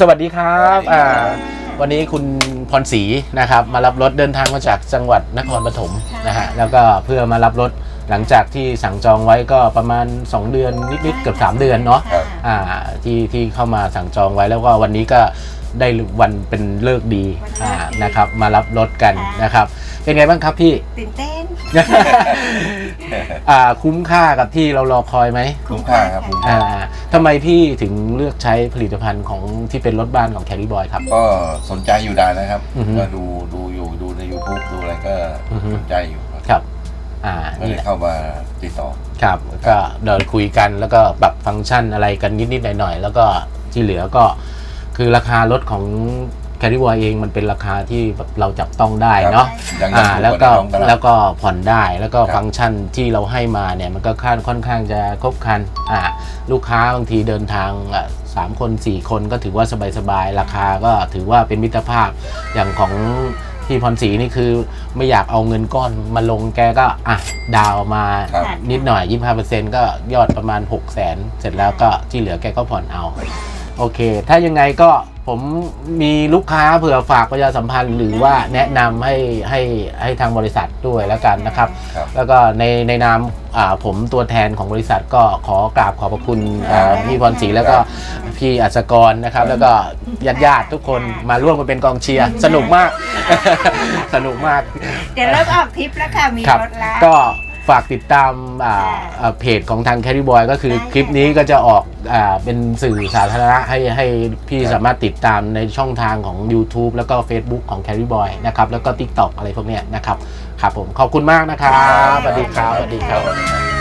สวัสดีครับอ่าวันนี้คุณพรศรีนะครับมารับรถเดินทางมาจากจังหวัดนครปฐมนะฮะแล้วก็เพื่อมารับรถหลังจากที่สั่งจองไว้ก็ประมาณ 2 เดือนนิดๆเกือบ3 เดือนเนาะครับอ่าที่ที่เข้ามาสั่งจองไว้แล้วก็วันนี้ก็ได้วันเป็นเลิกษ์ดีอ่านะครับมารับรถกันนะครับ เป็นไงบ้างครับพี่ตื่นเต้น อ่าคุ้มค่ากับที่เรารอคอยไหมคุ้มค่าครับคุ้มค่า อ่าทำไมพี่ถึงเลือกใช้ผลิตภัณฑ์ของที่เป็นรถบ้านของแคริบอยครับ ก็สนใจอยู่ได้นะครับ อือฮึก็ดูดูอยู่ดูใน YouTube ดูอะไรก็อือฮึ สนใจอยู่ครับครับ อ่าก็นี่เลแหยละเข้ามาติดต่อ ครับ ก็เดินคุยกันแล้วก็ปรับฟังก์ชันอะไรกันนิดๆหน่อยๆ แล้วก็ที่เหลือก็คือราคารถของ แคริวอเองมันเป็นราคาที่แบบเราจับต้องได้เนาะยังยังอ่าถูกแล้วก็ว่าในท้องตลาด แล้วก็ผ่อนได้แล้วก็ครับฟังก์ชันที่เราให้มาเนี่ยมันก็ค่อนค่อนข้างจะครบครันอ่าลูกค้าบางทีเดินทางอะสามคนสี่คนก็ถือว่าสบายๆราคาก็ถือว่าเป็นมิตรภาพอย่างของพี่พรศรีนี่คือไม่อยากเอาเงินก้อนมาลงแกก็อะดาวน์มา ครับ นิดหน่อย 25%ก็ยอดประมาณ 6 0 0 0 0 0 เสร็จแล้วก็ที่เหลือแกก็ผ่อนเอา โอเค ถ้ายังไงก็ผมมีลูกค้าเผื่อฝากประชาสัมพันธ์ หรือว่าแนะนำให้ให้ให้ทางบริษัทด้วยแล้วกันนะครับ ครับแล้วก็ในในนามอ่าผมตัวแทนของบริษัทก็ขอกราบขอบพระคุณอ่าพี่พรศรีแล้วก็พี่อัศกรนะครับ แล้วก็ญาติญาติๆทุกคนมาร่วมกันเป็นกองเชียร์สนุกมาก สนุกมาก เดี๋ยวเริ่มออกทริปแล้วค่ะ มีครับรถแล้ว ก็ ฝากติดตามอ่าค่ะอ่าเพจของทาง Carry Boy ก็คือได้ค่ะ คลิปนี้ก็จะออกอาเป็นสื่อสาธารณะให้ให้พี่ครับสามารถติดตามในช่องทางของ YouTube แล้วก็ Facebook ของ Carry Boy นะครับแล้วก็ TikTok อะไรพวกเนี้ยนะครับครับผมขอบคุณมากนะครับสวัสดีครับสวัสดีครับ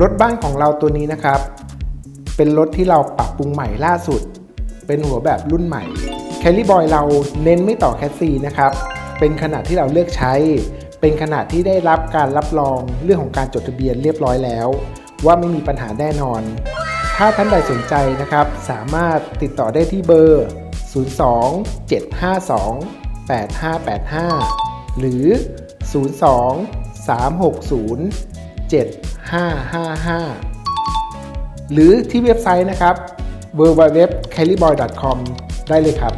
รถบ้านของเราตัวนี้นะครับ เป็นรถที่เราปรับปรุงใหม่ล่าสุด เป็นหัวแบบรุ่นใหม่แคล r ี b บอยเราเน้นไม่ต่อแคสซีนะครับ เป็นขนาดที่เราเลือกใช้ เป็นขนาดที่ได้รับการรับรองเรื่องของการจดทะเบียนเรียบร้อยแล้ว ว่าไม่มีปัญหาแน่นอน ถ้าท่านใดสนใจนะครับ สามารถติดต่อได้ที่เบอร์ 02 752 8585 หรือ 02 360 555 หรือที่เว็บไซต์นะครับ www.carryboy.com ได้เลยครับ